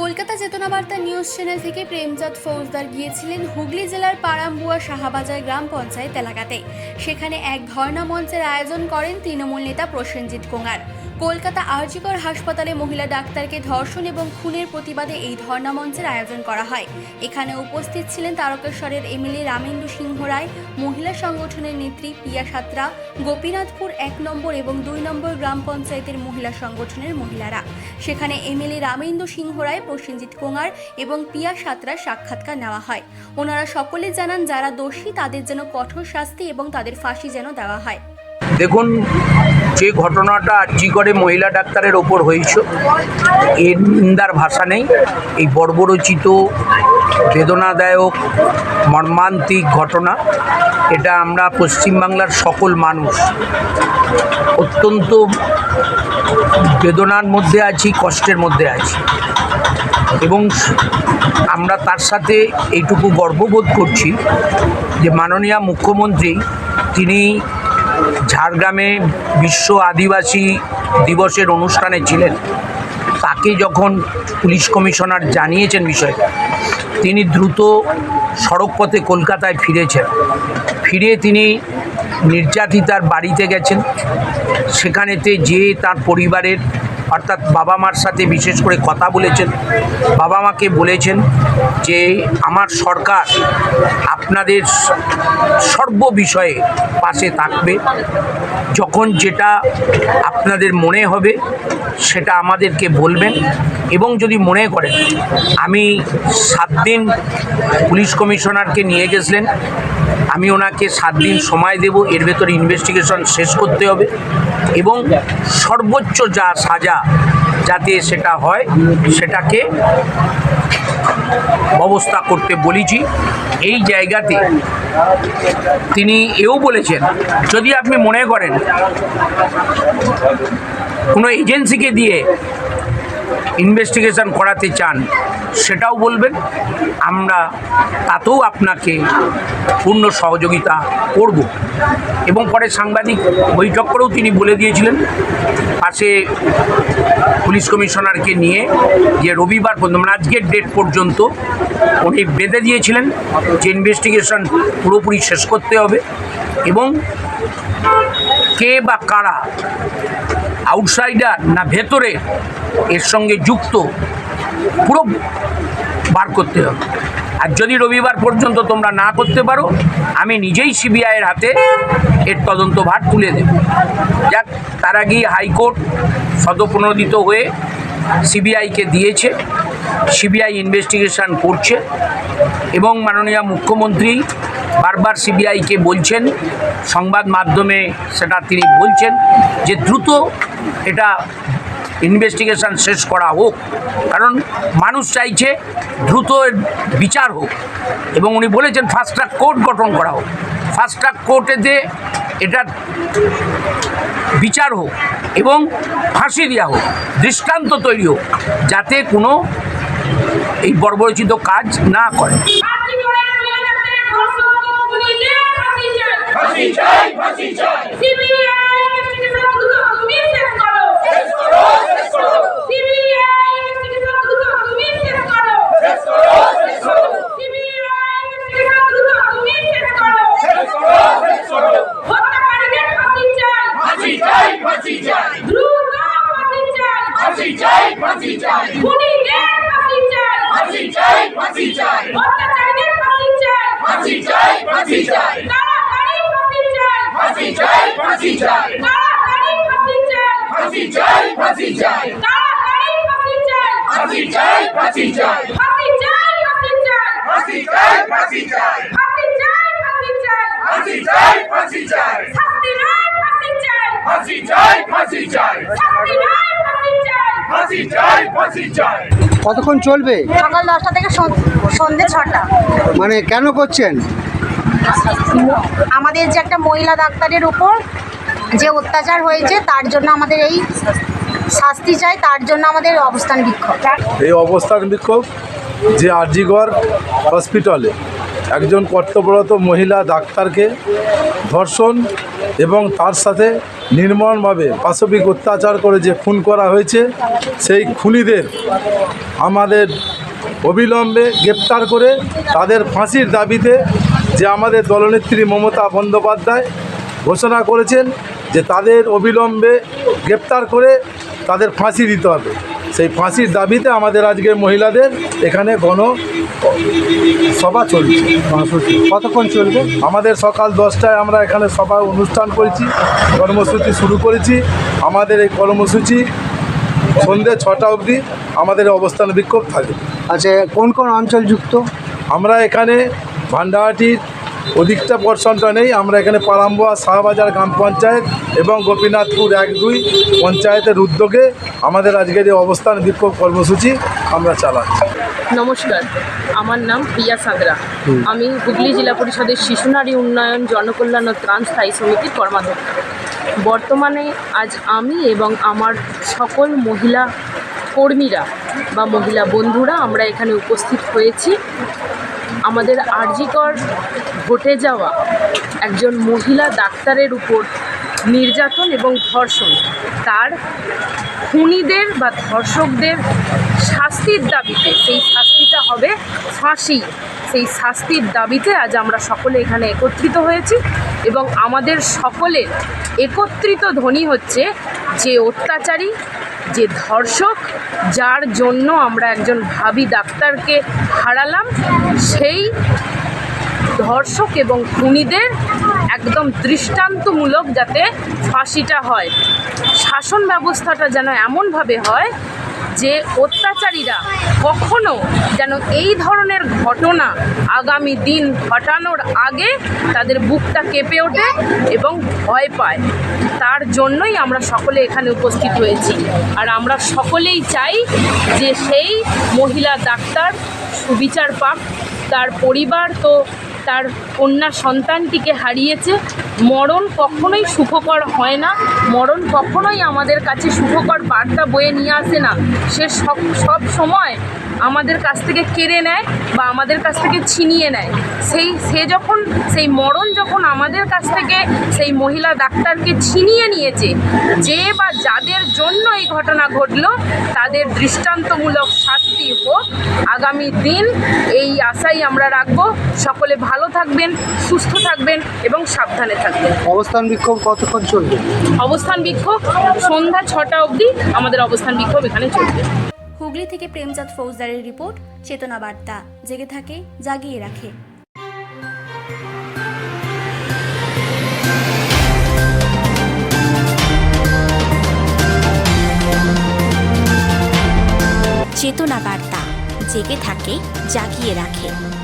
Kolkata চেতনাবার্তা news channel থেকে প্রেমচাঁদ ফৌজদার গিয়েছিলেন হুগলি জেলার পারাম্বুয়া শাহাবাজার গ্রাম পঞ্চায়েত এলাকাতে। সেখানে এক ধর্ণা মঞ্চের আয়োজন করেন তৃণমূল নেতা প্রসেনজিৎ কোঙার কলকাতা আরজিকর হাসপাতালে মহিলা ডাক্তারকে ধর্ষণ এবং খুনের প্রতিবাদে এই ধর্ণা মঞ্চের আয়োজন করা হয়। এখানে উপস্থিত ছিলেন তারকেশ্বরের এমএলএ রামেন্দু সিংহ রায়, মহিলা সংগঠনের নেত্রী পিয়া সাত্রা, গোপীনাথপুর এক নম্বর এবং দুই নম্বর গ্রাম পঞ্চায়েতের মহিলা সংগঠনের মহিলারা। সেখানে এমএলএ রামেন্দু সিংহ রায়, প্রসেনজিৎ কোঙার এবং পিয়া সাঁতরার সাক্ষাৎকার নেওয়া হয়। ওনারা সকলে জানান, যারা দোষী তাদের যেন কঠোর শাস্তি এবং তাদের ফাঁসি যেন দেওয়া হয়। দেখুন, যে ঘটনাটা আর্জি করে মহিলা ডাক্তারের ওপর হয়েছে এর নিন্দার ভাষা নেই। এই বর্বরচিত, বেদনাদায়ক, মর্মান্তিক ঘটনা, এটা আমরা পশ্চিমবাংলার সকল মানুষ অত্যন্ত বেদনার মধ্যে আছি, কষ্টের মধ্যে আছি। এবং আমরা তার সাথে এইটুকু গর্ববোধ করছি যে মাননীয় মুখ্যমন্ত্রী, তিনি ঝাড়গ্রামে বিশ্ব আদিবাসী দিবসের অনুষ্ঠানে ছিলেন। তাকে যখন পুলিশ কমিশনার জানিয়েছেন বিষয়টা তিনি দ্রুত সড়কপথে কলকাতায় ফিরেছেন। ফিরে তিনি নির্যাতিতার বাড়িতে গেছেন। সেখানেতে যে তার পরিবারের অর্থাৎ বাবা মার সাথে বিশেষ করে কথা বলেছেন, বাবা মাকে বলেছেন যে আমার সরকার আপনাদের সর্ব বিষয়ে পাশে থাকবে, যখন যেটা আপনাদের মনে হবে সেটা আমাদেরকে বলবেন এবং যদি মনে করেন, আমি সাত দিন পুলিশ কমিশনারকে নিয়ে গেছিলেন, আমি ওনাকে সাত দিন সময় দেব, এর ভেতরে ইনভেস্টিগেশন শেষ করতে হবে এবং সর্বোচ্চ যা সাজা যাতে সেটা হয়, সেটাকে ব্যবস্থা করতে বলেছি। এই জায়গাতে তিনি এও বলেছেন, যদি আপনি মনে করেন কোনো এজেন্সিকে দিয়ে ইনভেস্টিগেশন করাতে চান, সেটাও বলবেন। আমরা তাতেও আপনাকে পূর্ণ সহযোগিতা করব। এবং পরে সাংবাদিক বৈঠক করেও তিনি বলে দিয়েছিলেন, পাশে পুলিশ কমিশনারকে নিয়ে যে রবিবার পর্যন্ত মানে আজকের ডেট পর্যন্ত উনি বেঁধে দিয়েছিলেন যে ইনভেস্টিগেশন পুরোপুরি শেষ করতে হবে এবং কে বা কারা আউটসাইডার না ভেতরে, এর সঙ্গে যুক্ত, পুরো বার করতে হবে। আর যদি রবিবার পর্যন্ত তোমরা না করতে পারো, আমি নিজেই সিবিআইয়ের হাতে এর তদন্তভার তুলে দেব। যাক, তার আগেই হাইকোর্ট সদপ্রণোদিত হয়ে সিবিআইকে দিয়েছে, সিবিআই ইনভেস্টিগেশন করছে এবং মাননীয় মুখ্যমন্ত্রী বারবার সিবিআইকে বলছেন, সংবাদ মাধ্যমে সেটা তিনি বলছেন যে দ্রুত এটা ইনভেস্টিগেশন শেষ করা হোক। কারণ মানুষ চাইছে দ্রুত বিচার হোক। এবং উনি বলেছেন ফাস্ট কোর্ট গঠন করা হোক। ফাস্ট ট্র্যাক কোর্টেতে এটা বিচার হোক এবং ফাঁসি দেওয়া হোক, দৃষ্টান্ত তৈরি হোক, যাতে কোনো এই বর্বরচিত কাজ না করে। ফাঁসি চাই ফাঁসি চাই। সিবিআই তুমি শেষ করো শেষ করো শেষ করো। সিবিআই তুমি শেষ করো শেষ করো শেষ করো। সিবিআই তুমি শেষ করো শেষ করো শেষ করো। হত্যাকারীদের ফাঁসি চাই। ফাঁসি চাই ফাঁসি চাই। দ্রুত ফাঁসি চাই। ফাঁসি চাই ফাঁসি চাই। খুনিদের ফাঁসি চাই। ফাঁসি চাই ফাঁসি চাই। হত্যাকারীদের ফাঁসি চাই। ফাঁসি চাই ফাঁসি চাই তাড়াতাড়ি ফাঁসি চাই ফাঁসি চাই ফাঁসি চাই ফাঁসি চাই ফাঁসি চাই ফাঁসি চাই ফাঁসি চাই ফাঁসি চাই ফাঁসি চাই ফাঁসি চাই ফাঁসি চাই ফাঁসি চাই ফাঁসি চাই ফাঁসি চাই ফাঁসি চাই ফাঁসি চাই ফাঁসি চাই শাস্তি নয় ফাঁসি চাই ফাঁসি চাই ফাঁসি চাই শাস্তি নয় ফাঁসি চাই ফাঁসি চাই ফাঁসি চাই কতক্ষণ চলবে সকাল দশটা থেকে সন- সন্ধ্যে ছটা মানে কেন করছেন আমাদের যে একটা মহিলা ডাক্তারের উপর যে অত্যাচার হয়েছে, তার জন্য আমাদের এই শাস্তি চাই, তার জন্য আমাদের অবস্থান বিক্ষোভ। এই অবস্থান বিক্ষোভ যে আরজিগড় হসপিটালে একজন কর্তব্যরত মহিলা ডাক্তারকে ধর্ষণ এবং তার সাথে নির্মমভাবে পাশবিক অত্যাচার করে যে খুন করা হয়েছে, সেই খুনিদের আমাদের অবিলম্বে গ্রেপ্তার করে তাদের ফাঁসির দাবিতে যে আমাদের দলনেত্রী মমতা বন্দ্যোপাধ্যায় ঘোষণা করেছেন যে তাদের অবিলম্বে গ্রেপ্তার করে তাদের ফাঁসি দিতে হবে। সেই ফাঁসির দাবিতে আমাদের আজকে মহিলাদের এখানে গণ সভা চলছে। কতক্ষণ চলবে? আমাদের সকাল দশটায় আমরা এখানে সভা অনুষ্ঠান করেছি কর্মসূচি শুরু করেছি। আমাদের এই কর্মসূচি সন্ধ্যে ছটা অবধি আমাদের অবস্থান বিক্ষোভ থাকে। আচ্ছা কোন কোন অঞ্চল যুক্ত? আমরা এখানে ভান্ডাহাটির অধিকটা পর্ষণটা নেই। আমরা এখানে পারাম্বোয়া শাহবাজার গ্রাম পঞ্চায়েত এবং গোপীনাথপুর এক দুই পঞ্চায়েতের উদ্যোগে আমাদের আজকের এই অবস্থান বিক্ষোভ কর্মসূচি আমরা চালাচ্ছি। নমস্কার, আমার নাম প্রিয়া সাগরা। আমি হুগলি জেলা পরিষদের শিশু নারী উন্নয়ন, জনকল্যাণ ও ত্রাণ স্থায়ী সমিতির কর্মাধ্যক্ষ। বর্তমানে আজ আমি এবং আমার সকল মহিলা কর্মীরা বা মহিলা বন্ধুরা আমরা এখানে উপস্থিত হয়েছি। আমাদের আরজিকর ঘটে যাওয়া একজন মহিলা ডাক্তারের উপর নির্যাতন এবং ধর্ষণ। তার খুনিদের বা ধর্ষকদের শাস্তির দাবিতে, সেই শাস্তিটা হবে ফাঁসি। সেই শাস্তির দাবিতে আজ আমরা সকলে এখানে একত্রিত হয়েছি এবং আমাদের সকলের একত্রিত ধ্বনি হচ্ছে যে অত্যাচারী যে ধর্ষক, যার জন্য আমরা একজন ভাবি ডাক্তারকে হারালাম, সেই ধর্ষক এবং খুনিদের একদম দৃষ্টান্তমূলক যাতে ফাঁসিটা হয়। শাসন ব্যবস্থাটা যেন এমনভাবে হয় যে অত্যাচারীরা কখনো যেন এই ধরনের ঘটনা আগামী দিন ঘটানোর আগে তাদের বুকটা কেঁপে ওঠে এবং ভয় পায়। তার জন্যই আমরা সকলে এখানে উপস্থিত হয়েছি। আর আমরা সকলেই চাই যে সেই মহিলা ডাক্তার, সুবিচার পাক। তার পরিবার তো তার কন্যা সন্তানটিকে হারিয়েছে। মরণ কখনোই সুখকর হয় না। মরণ কখনোই আমাদের কাছে সুখকর বার্তা বয়ে নিয়ে আসে না। সে সব সব সময় আমাদের কাছ থেকে কেড়ে নেয় বা আমাদের কাছ থেকে ছিনিয়ে নেয়। সেই সে যখন সেই মরণ যখন আমাদের কাছ থেকে সেই মহিলা ডাক্তারকে ছিনিয়ে নিয়েছে যে বা যাদের জন্য এই ঘটনা ঘটলো তাদের দৃষ্টান্তমূলক শাস্তি হোক। আগামী দিন এই আশাই আমরা রাখব। সকলে ভালো থাকবেন সুস্থ থাকবেন এবং সাবধানে থাকবেন। অবস্থান বিক্ষোভ কতক্ষণ চলবে? অবস্থান বিক্ষোভ সন্ধ্যা ছটা অবধি আমাদের অবস্থান বিক্ষোভ এখানে চলবে। হুগলি থেকে প্রেমচাঁদ ফৌজদারের রিপোর্ট, চেতনা বার্তা। জেগে থাকে, জাগিয়ে রাখে। চেতনা বার্তা। জেগে থাকে, জাগিয়ে রাখে।